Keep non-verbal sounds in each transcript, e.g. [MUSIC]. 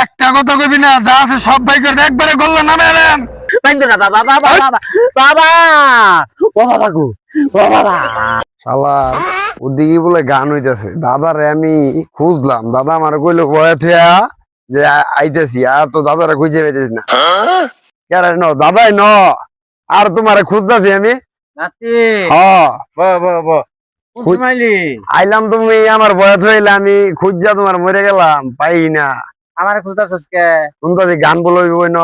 একটা কথা কবি না যা আছে সব ভাই করে একবারে গল্ল নামে এলেন বাইন্দো না বাবা বাবা বাবা বাবা। ও বাবা গো ও বাবা। শালা ওদিকে বলে গান হইতাছে। দাদারে আমি খুঁজলাম। দাদা আমার কইলো যে আইতাছি আর তো দাদারা খুঁজে পাইতেছি না। ন দাদাই ন আর তোমারে খুঁজতাছি আমি। আইলাম তুমি আমার বয়স হইলে আমি খুঁজা তোমার মরে গেলাম পাই না। আমার খুঁজতাছস কে গান বলবি বই ন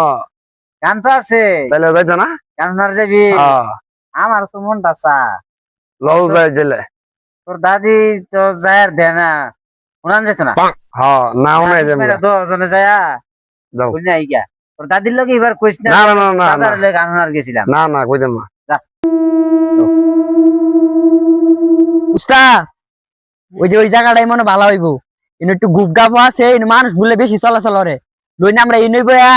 গান তো আছে। যাইতো না গান শোনার যাবি? আমার তো মনটা চা। লও যাই দিলে তোর দাদি তো যায় আর দেয় না। উনান যেত না? হ্যাঁ না মনে দশজনে যায়। যাও। বুঝলি নাই গিয়া। তোর দাদির লোক এবার কইস না। না না না দাদার লোক গান শোনার গেছিলাম। না না কইতাম না। উস্তাদ ওই যে ওই জায়গাটাই মনে ভালো হইব। ইন একটু গুপ গাপ আছে ইন মানুষ বলে বেশি চলাচল করে। লই না আমরা ইনই বয়া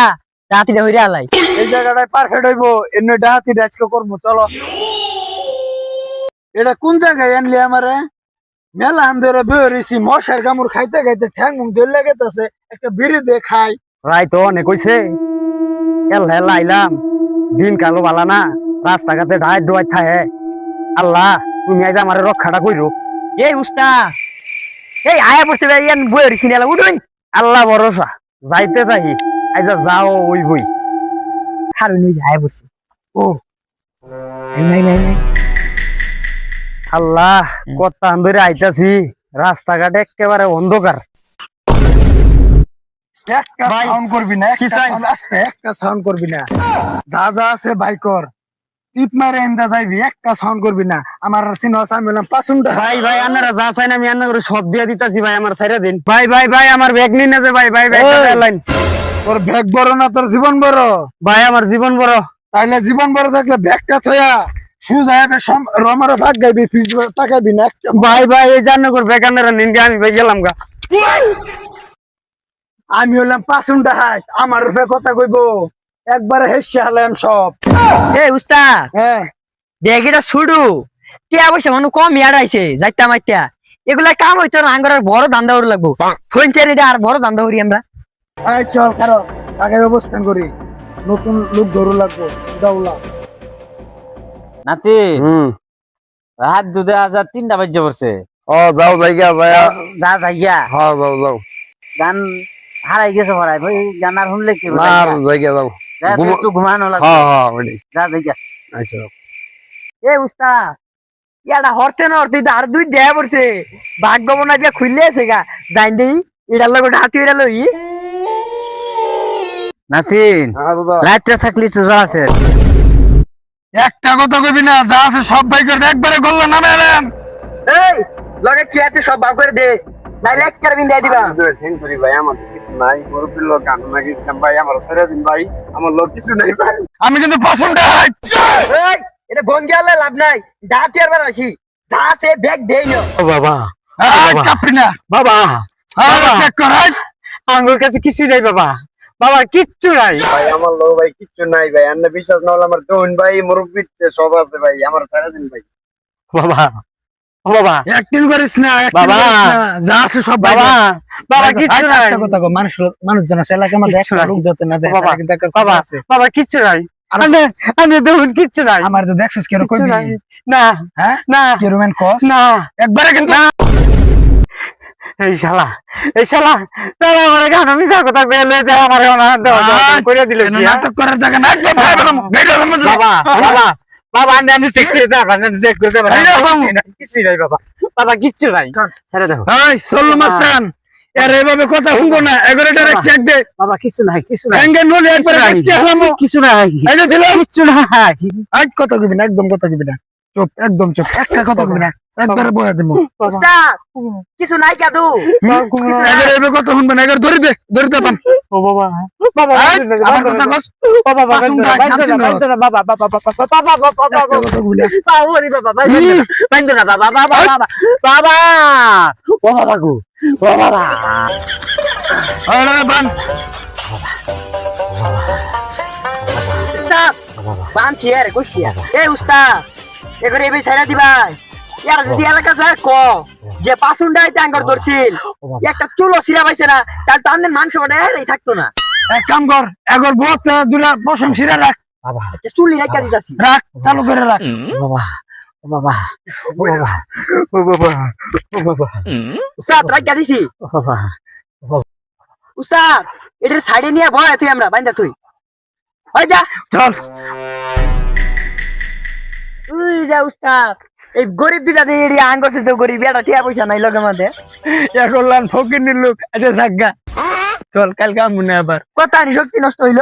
রাত্রিটা হইরে আলাই। এই জায়গাটায় পারফেক্ট হইবো এমনি ডাহাতি আজকে করব চলো। এটা কোন জায়গায় আনলি আমারে? মেলা আন্দরে বেরিয়েছি মশার কামড় খাইতে খাইতে ঠ্যাং মুখ ধরে লেগেতেছে একটা বিড়ি দিয়ে খাই। রাই তো অনেক কইছে এল হেল আইলাম দিন কালো বালা না রাস্তাঘাটে ঢাই ডুয়াই থাহে। আল্লাহ তুমি আজ আমার রক্ষাটা কইরো। এই উস্তাদ এই আয়া বসে ইয়ান বইয়ের সিনেলা উঠুই আল্লাহ ভরসা যাইতে যাই আইজা যাও ওই বই হারুন ওই আয়া বসে ও নাই নাই নাই। আল্লাহ কত আন্দরে আইতাছি। রাস্তাঘাট একেবারে অন্ধকার একটা সাউন্ড করবি না কি চাই? আস্তে একটা সাউন্ড করবি না। যা যা আছে বাইকর টিপ মারে এন্দা যাইবি একটা সাউন্ড করবি না। আমার সিনহাস আমি বললাম পাঁচুনটা ভাই ভাই আপনারা যা চাই না আমি আন্না করে সব দিয়ে দিতাছি ভাই আমার সাইরা দিন। ভাই ভাই ভাই আমার ব্যাগ নিন না যে ভাই ভাই। লাইন তোর ব্যাগ বড় না তোর জীবন বড়? ভাই আমার জীবন বড়। তাইলে জীবন বড় থাকলে ব্যাগটা ছয়া। সুজা ভাগ গাইবি ফিজ তাকাবি না একটা ভাই ভাই এই জান্ন করে ব্যাগ আন্নারা নিন আমি ভাই গেলাম গা। আমি হলাম পাঁচুনটা হাই আমার রূপে কথা কইব। একবারে হেসে হালাম সব। এই উস্তাদ। হ্যাঁ। এটা ছুডু টিয়া পয়সা মানুষ কম ইয়ার আইছে যাইতা মাইতা। এগুলা কাম হইতো না আঙ্গর বড় দান্দা উড় লাগবো। ফোনচার এটা আর বড় দান্দা উড়ি আমরা? এই চল কারণ জায়গায় অবস্থান করি। নতুন লোক ধরু লাগবো দাউলা। নাতি হুম। রাত দুধে আজ আর তিনটা বাজে পড়ছে ও যাও জায়গা ভাইয়া যা যাইয়া হ্যাঁ যাও যাও। গান হারাই গেছে ভরাই ভাই গান আর শুনলে কি না আর জায়গা যাও। একটু ঘুমানো লাগবে। হ্যাঁ হ্যাঁ ওইটাই যা যাইয়া আচ্ছা। এ উস্তাদ ইয়াটা হরতে না হরতে আর দুই ড্যা পড়ছে। ভাগ্য মনে যে খুললে আছে গা। জাইন দেই এটার লগে হাতি এটা লই। নাতিন দাদা। তো যা আছে। একটা কথা কইবি না যা আছে সব ভাই করে একবারে গল্লা নামে এলেন এই লগে কি আছে সব ভাগ করে দে। নাইলে এক কারবিন দিয়ে দিবা। ভাই আমার কিছু নাই। মুরব্বীর লোক গান না গেছিলাম ভাই আমার ছেড়ে দিন ভাই। আমার লোক কিছু নাই ভাই। আমি কিন্তু পছন্দ এই এটা ভঙ্গি আলে লাভ নাই। দাঁত আর আছি যা আছে ব্যাগ দেই না। ও বাবা। কাপড়ি না। বাবা। চেক কর হাই। আঙ্গুর কাছে কিছু নাই বাবা। বাবা কিচ্ছু নাই। ভাই আমার লোক ভাই কিচ্ছু নাই ভাই। আন্না বিশ্বাস না হলে আমার দোন ভাই মুরব্বীর সব আছে ভাই। আমার ছেড়ে দিন ভাই। বাবা। বাবা। করিস না বাবা। যা আছে সব বাবা বাবা কিচ্ছু নাই। কথা কও, মানুষ মানুষজন আছে এলাকার মধ্যে একটা লোক যাতে না দেয় বাবা, কিন্তু বাবা বাবা কিচ্ছু নাই। আমি আমি দেখুন কিচ্ছু নাই। আমার তো দেখছিস কেন কিচ্ছু না হ্যাঁ? না। কি কস না। একবারে কিন্তু এই শালা এই শালা তারা আমার গান আমি যা কথা বেলে যে আমার অনাহার দেওয়া করে দিল হ্যাঁ? নাটক করার জায়গা না [LAUGHS] বাবা বাবা আমি চেক করে দেব আমি চেক করে দেব এই কিছু নাই বাবা। বাবা কিচ্ছু নাই। ছেড়ে দাও। এই সল্লু মাস্তান। এর এভাবে কথা শুনব না চেক দে। বাবা কিছু নাই কিছু নাই। একবারে কিছু নাই। এই যে দিলাম। কিচ্ছু নাই। আজ কথা কবি না একদম কথা কবি না। চুপ একদম চুপ একটা কথা কবি না। একবারে বয়া দেবো উস্তাদ কিছু নাই কাদু এগারো এভাবে কথা শুনব না ধরে দে ধরে দে পান ও বাবা বাবা এই, আমার কথা কস ও বাবা বাবা ভাই, খামচিন ভাই। বাবা বাবা বাবা বাবা বাবা বাবা একটা কথা কইবি না ওরে বাবা বাবা বাবা বাবা বাবা ও বাবা গো ও বাবা আরে বান উস্তাদ এবারে এবে ছাইরা দিবাই ইয়ারা যদি এলাকা যায় ক? যে পাসুন্ডা হইতে আঙ্গর ধরছিল একটা চুলো সিরা পাইছে না তাহলে তাদের মান সম্মান এই থাকতো না। এক কাম কর একবার বহুত দুটা পশম ছিঁড়ে রাখ। রেখা দিতাছি। রাখ চালু করে রাখ। বাবা বাবা বাবা বাবা বাবা। উস্তাদ রাখা দিছি। বাবা উস্তাদ এটার সাইডে নিয়ে ভয় তুই আমরা বাইন্দা তুই। ওই যা চল যা উস্তাদ। এই গরিব দুটা দিয়ে এড়িয়ে আন করছে তো গরিব এটা ঠিয়া পয়সা নাই লগে মধ্যে ইয়া করলাম ফকির লোক আচ্ছা সাজ্ঞা। চল কালকে আমুনে আবার। কথা আনি শক্তি নষ্ট হইল.